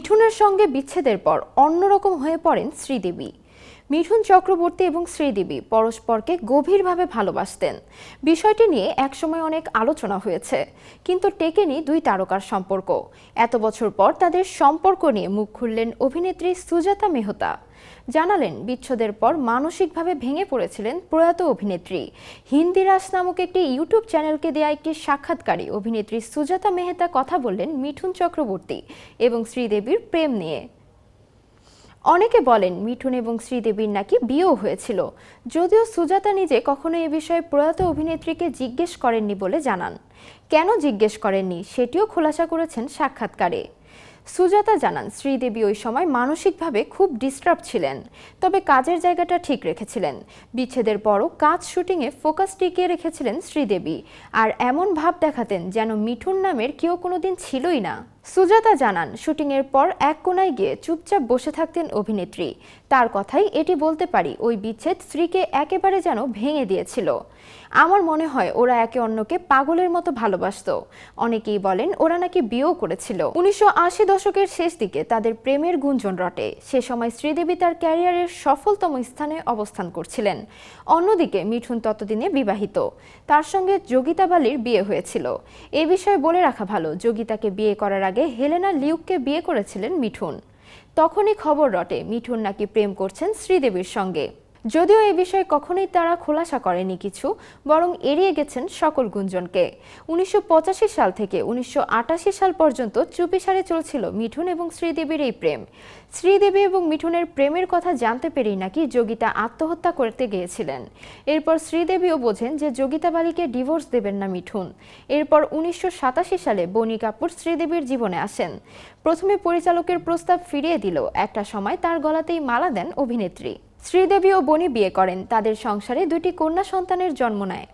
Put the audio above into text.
মিঠুনের সঙ্গে বিচ্ছেদের পর অন্যরকম হয়ে পড়েন শ্রীদেবী। মিঠুন চক্রবর্তী এবং শ্রীদেবী পরস্পরকে গভীরভাবে ভালোবাসতেন। বিষয়টি নিয়ে একসময় অনেক আলোচনা হয়েছে, কিন্তু টেকেনি দুই তারকার সম্পর্ক। এত বছর পর তাদের সম্পর্ক নিয়ে মুখ খুললেন অভিনেত্রী সুজাতা মেহতা। জানালেন, বিচ্ছেদের পর মানসিকভাবে ভেঙে পড়েছিলেন প্রয়াত অভিনেত্রী। হিন্দিরাস নামক একটি ইউটিউব চ্যানেলকে দেয়া একটি সাক্ষাৎকারে অভিনেত্রী সুজাতা মেহতা কথা বললেন মিঠুন চক্রবর্তী এবং শ্রীদেবীর প্রেম নিয়ে। অনেকে বলেন মিঠুন এবং শ্রীদেবীর নাকি বিয়েও হয়েছিল। যদিও সুজাতা নিজে কখনো এ বিষয়ে প্রয়াত অভিনেত্রীকে জিজ্ঞেস করেননি বলে জানান। কেন জিজ্ঞেস করেননি সেটিও খোলাসা করেছেন সাক্ষাৎকারে। সুজাতা জানান, শ্রীদেবী ওই সময় মানসিকভাবে খুব ডিস্টার্ব ছিলেন, তবে কাজের জায়গাটা ঠিক রেখেছিলেন। বিচ্ছেদের পরও কাজ শুটিংয়ে ফোকাস টিকিয়ে রেখেছিলেন শ্রীদেবী। আর এমন ভাব দেখাতেন যেন মিঠুন নামের কেউ কোনোদিন ছিলই না। সুজাতা জানান, শুটিংয়ের পর এক কোনায় গিয়ে চুপচাপ বসে থাকতেন অভিনেত্রী। তার কথাই এটি বলতে পারি, ওই বিচ্ছেদ স্ত্রীকে একেবারে যেন ভেঙে দিয়েছিল। আমার মনে হয় ওরা একে অন্যকে পাগলের মতো ভালোবাসতো। অনেকেই বলেন ওরা নাকি বিয়েও করেছিল। উনিশশো আশি দশকের শেষ দিকে তাদের প্রেমের গুঞ্জন রটে। সে সময় শ্রীদেবী তার ক্যারিয়ারের সফলতম স্থানে অবস্থান করছিলেন। অন্যদিকে মিঠুন ততদিনে বিবাহিত। তার সঙ্গে যোগিতা বালির বিয়ে হয়েছিল। এ বিষয়ে বলে রাখা ভালো, যোগিতাকে বিয়ে করার আগে হেলেনা লিউককে বিয়ে করেছিলেন মিঠুন। তখনই খবর রটে, মিঠুন নাকি প্রেম করছেন শ্রীদেবীর সঙ্গে। যদিও এ বিষয়ে কখনোই তারা খোলাসা করেনি কিছু, বরং এড়িয়ে গেছেন সকল গুঞ্জনকে। উনিশশো পঁচাশি সাল থেকে উনিশশো আটাশি সাল পর্যন্ত চুপিসারে চলছিল মিঠুন এবং শ্রীদেবীর এই প্রেম। শ্রীদেবী এবং মিঠুনের প্রেমের কথা জানতে পেরেই নাকি যোগিতা আত্মহত্যা করতে গিয়েছিলেন। এরপর শ্রীদেবীও বোঝেন যে যোগিতা বালিকে ডিভোর্স দেবেন না মিঠুন। এরপর উনিশশো সাতাশি সালে বনি কাপুর শ্রীদেবীর জীবনে আসেন। প্রথমে পরিচালকের প্রস্তাব ফিরিয়ে দিল একটা সময় তার গলাতেই মালা দেন অভিনেত্রী। শ্রীদেবী ও বনি বিয়ে করেন। তাদের সংসারে দুটি কন্যা সন্তানের জন্ম নেয়।